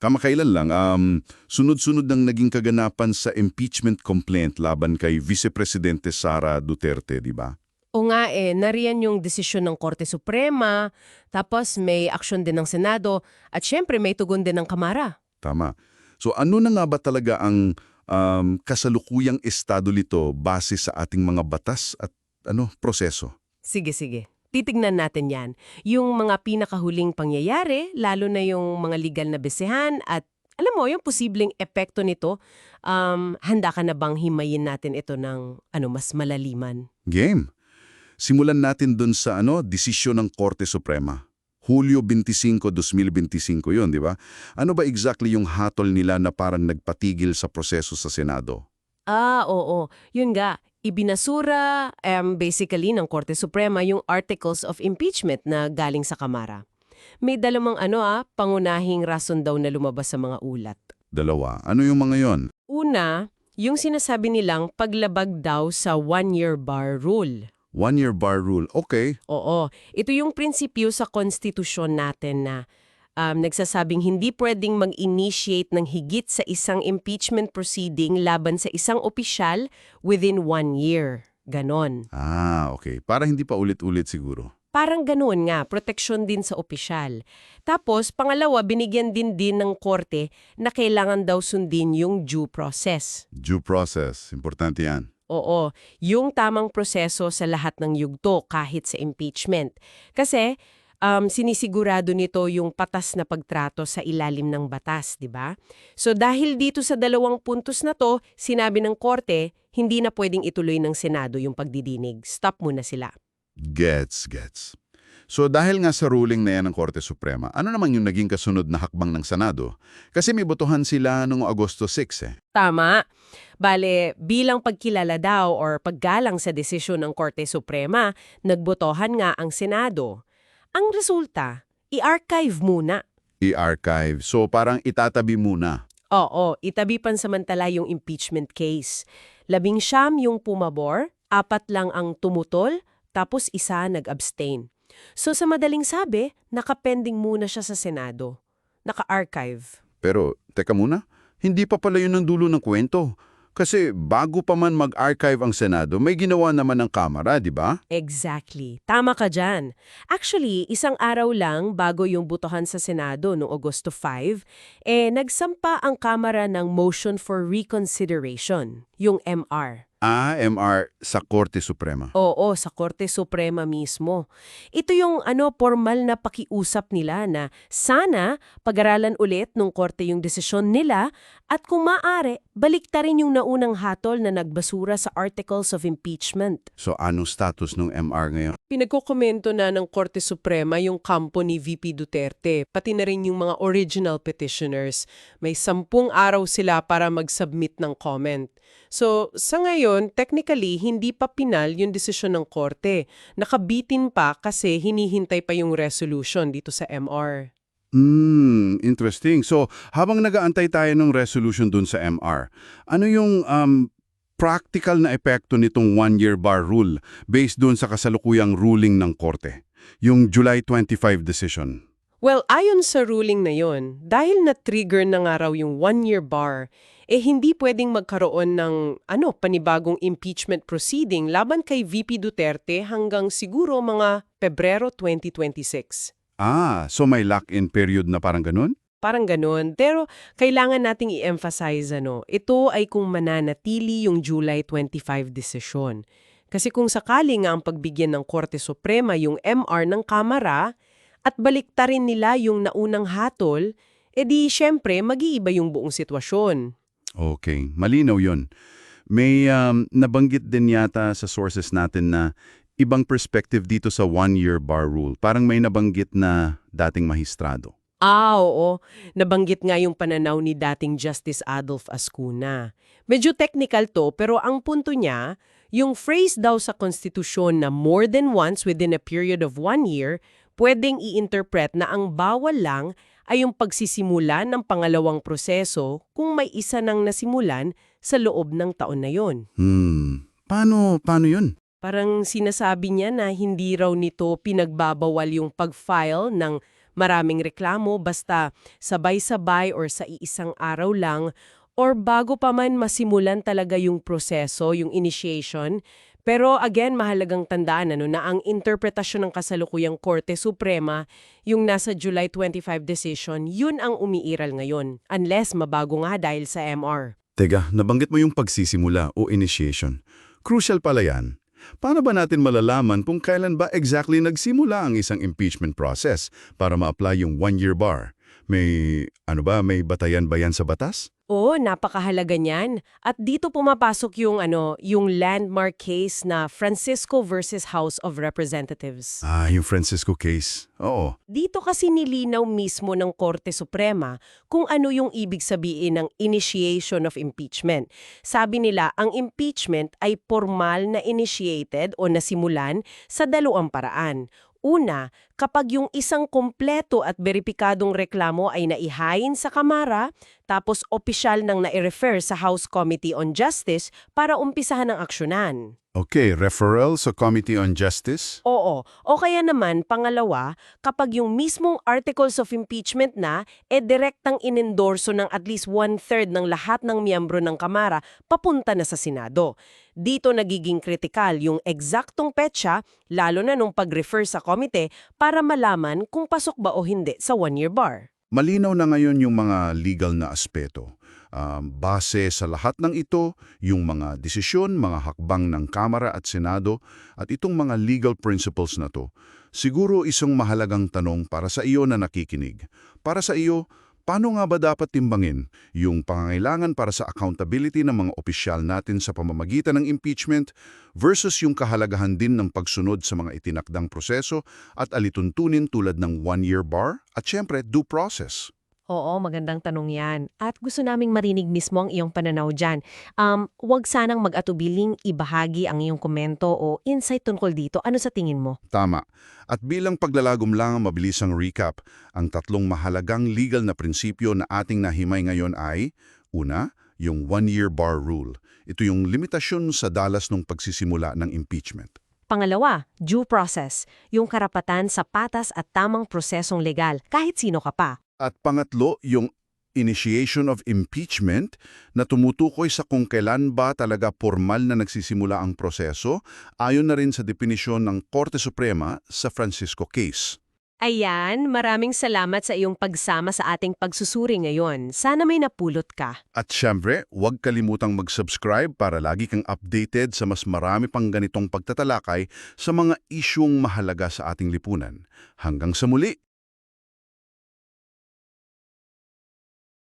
Kamakailan lang, um, sunod-sunod ang naging kaganapan sa impeachment complaint laban kay Vice Presidente Sara Duterte, di ba? O nga eh, nariyan yung desisyon ng Korte Suprema, tapos may aksyon din ng Senado, at syempre may tugon din ng Kamara. Tama. So ano na nga ba talaga ang um, kasalukuyang estado nito base sa ating mga batas at ano proseso? Sige, sige. Titignan natin yan. Yung mga pinakahuling pangyayari, lalo na yung mga legal na besehan at alam mo, yung posibleng epekto nito, um, handa ka na bang himayin natin ito ng ano mas malaliman? Game. Simulan natin dun sa ano, desisyon ng Korte Suprema. Hulyo 25, 2025 yun, di ba? Ano ba exactly yung hatol nila na parang nagpatigil sa proseso sa Senado? Ah, oo. Yun nga, ibinasura um, basically ng Korte Suprema yung articles of impeachment na galing sa Kamara. May dalawang ano ah, pangunahing rason daw na lumabas sa mga ulat. Dalawa. Ano yung mga yon? Una, yung sinasabi nilang paglabag daw sa one-year bar rule. One-year bar rule. Okay. Oo, ito yung prinsipyo sa konstitusyon natin na um, nagsasabing hindi pwedeng mag-initiate ng higit sa isang impeachment proceeding laban sa isang opisyal within one year. Ganon. Ah, okay. Para hindi pa ulit-ulit siguro. Parang ganoon nga, proteksyon din sa opisyal. Tapos, pangalawa, binigyan din din ng korte na kailangan daw sundin yung due process. Due process. Importante yan. Oo, yung tamang proseso sa lahat ng yugto kahit sa impeachment. Kasi um, sinisigurado nito yung patas na pagtrato sa ilalim ng batas, di ba? So dahil dito sa dalawang puntos na to, sinabi ng korte, hindi na pwedeng ituloy ng Senado yung pagdidinig. Stop muna sila. Gets, gets. So dahil nga sa ruling na yan ng Korte Suprema, ano naman yung naging kasunod na hakbang ng Senado? Kasi may botohan sila noong Agosto 6 eh. Tama. Bale, bilang pagkilala daw or paggalang sa desisyon ng Korte Suprema, nagbotohan nga ang Senado. Ang resulta, i-archive muna. I-archive. So parang itatabi muna. Oo, itabi pansamantala yung impeachment case. Labing siyam yung pumabor, apat lang ang tumutol, tapos isa nag-abstain. So sa madaling sabi, nakapending muna siya sa Senado. Naka-archive. Pero, teka muna, hindi pa pala yun ang dulo ng kwento. Kasi bago pa man mag-archive ang Senado, may ginawa naman ng Kamara, di ba? Exactly. Tama ka dyan. Actually, isang araw lang bago yung butohan sa Senado noong Agosto 5, eh nagsampa ang Kamara ng Motion for Reconsideration, yung MR. Ah, MR sa Korte Suprema. Oo, sa Korte Suprema mismo. Ito yung ano formal na pakiusap nila na sana pag-aralan ulit ng korte yung desisyon nila at kung maaari, baliktarin yung naunang hatol na nagbasura sa articles of impeachment. So anong status ng MR ngayon? Pinagkukomento na ng Korte Suprema yung kampo ni VP Duterte, pati na rin yung mga original petitioners. May sampung araw sila para mag-submit ng comment. So, sa ngayon, technically, hindi pa pinal yung desisyon ng korte. Nakabitin pa kasi hinihintay pa yung resolution dito sa MR. Hmm, interesting. So, habang nagaantay tayo ng resolution dun sa MR, ano yung um, practical na epekto nitong one-year bar rule based dun sa kasalukuyang ruling ng korte? Yung July 25 decision. Well, ayon sa ruling na yon, dahil na-trigger na nga raw yung one-year bar, eh hindi pwedeng magkaroon ng ano panibagong impeachment proceeding laban kay VP Duterte hanggang siguro mga Pebrero 2026. Ah, so may lock-in period na parang ganun? Parang ganun. Pero kailangan nating i-emphasize ano, ito ay kung mananatili yung July 25 desisyon. Kasi kung sakali nga ang pagbigyan ng Korte Suprema yung MR ng Kamara at baliktarin nila yung naunang hatol, edi syempre mag-iiba yung buong sitwasyon. Okay, malinaw yon. May um, nabanggit din yata sa sources natin na ibang perspective dito sa one-year bar rule. Parang may nabanggit na dating mahistrado. Ah, oo. Nabanggit nga yung pananaw ni dating Justice Adolf Ascuna. Medyo technical to, pero ang punto niya, yung phrase daw sa konstitusyon na more than once within a period of one year, pwedeng i-interpret na ang bawal lang ay yung pagsisimula ng pangalawang proseso kung may isa nang nasimulan sa loob ng taon na yon. Hmm, paano, paano yun? Parang sinasabi niya na hindi raw nito pinagbabawal yung pag-file ng maraming reklamo basta sabay-sabay or sa iisang araw lang or bago pa man masimulan talaga yung proseso, yung initiation. Pero again, mahalagang tandaan ano, na ang interpretasyon ng kasalukuyang Korte Suprema, yung nasa July 25 decision, yun ang umiiral ngayon. Unless mabago nga dahil sa MR. Teka, nabanggit mo yung pagsisimula o initiation. Crucial pala yan. Paano ba natin malalaman kung kailan ba exactly nagsimula ang isang impeachment process para ma-apply yung one-year bar? May, ano ba, may batayan ba yan sa batas? Oo, napakahalaga niyan. At dito pumapasok yung ano, yung landmark case na Francisco versus House of Representatives. Ah, yung Francisco case. Oo. Dito kasi nilinaw mismo ng Korte Suprema kung ano yung ibig sabihin ng initiation of impeachment. Sabi nila, ang impeachment ay formal na initiated o nasimulan sa dalawang paraan. Una, kapag yung isang kompleto at beripikadong reklamo ay naihain sa Kamara, tapos opisyal nang nai-refer sa House Committee on Justice para umpisahan ng aksyonan. Okay, referral sa Committee on Justice? Oo. O kaya naman, pangalawa, kapag yung mismong articles of impeachment na, e direktang inendorso ng at least one-third ng lahat ng miyembro ng Kamara papunta na sa Senado. Dito nagiging kritikal yung eksaktong petsa, lalo na nung pag-refer sa komite, para malaman kung pasok ba o hindi sa one-year bar. Malinaw na ngayon yung mga legal na aspeto. Um, base sa lahat ng ito, yung mga desisyon, mga hakbang ng Kamara at Senado, at itong mga legal principles na to, siguro isang mahalagang tanong para sa iyo na nakikinig. Para sa iyo, paano nga ba dapat timbangin yung pangangailangan para sa accountability ng mga opisyal natin sa pamamagitan ng impeachment versus yung kahalagahan din ng pagsunod sa mga itinakdang proseso at alituntunin tulad ng one-year bar at syempre due process? Oo, magandang tanong yan. At gusto naming marinig mismo ang iyong pananaw dyan. Um, huwag sanang mag-atubiling ibahagi ang iyong komento o insight tungkol dito. Ano sa tingin mo? Tama. At bilang paglalagom lang ang mabilisang recap, ang tatlong mahalagang legal na prinsipyo na ating nahimay ngayon ay, una, yung one-year bar rule. Ito yung limitasyon sa dalas ng pagsisimula ng impeachment. Pangalawa, due process. Yung karapatan sa patas at tamang prosesong legal, kahit sino ka pa. At pangatlo, yung initiation of impeachment na tumutukoy sa kung kailan ba talaga formal na nagsisimula ang proseso ayon na rin sa definisyon ng Korte Suprema sa Francisco case. Ayan, maraming salamat sa iyong pagsama sa ating pagsusuri ngayon. Sana may napulot ka. At syempre, huwag kalimutang mag-subscribe para lagi kang updated sa mas marami pang ganitong pagtatalakay sa mga isyung mahalaga sa ating lipunan. Hanggang sa muli!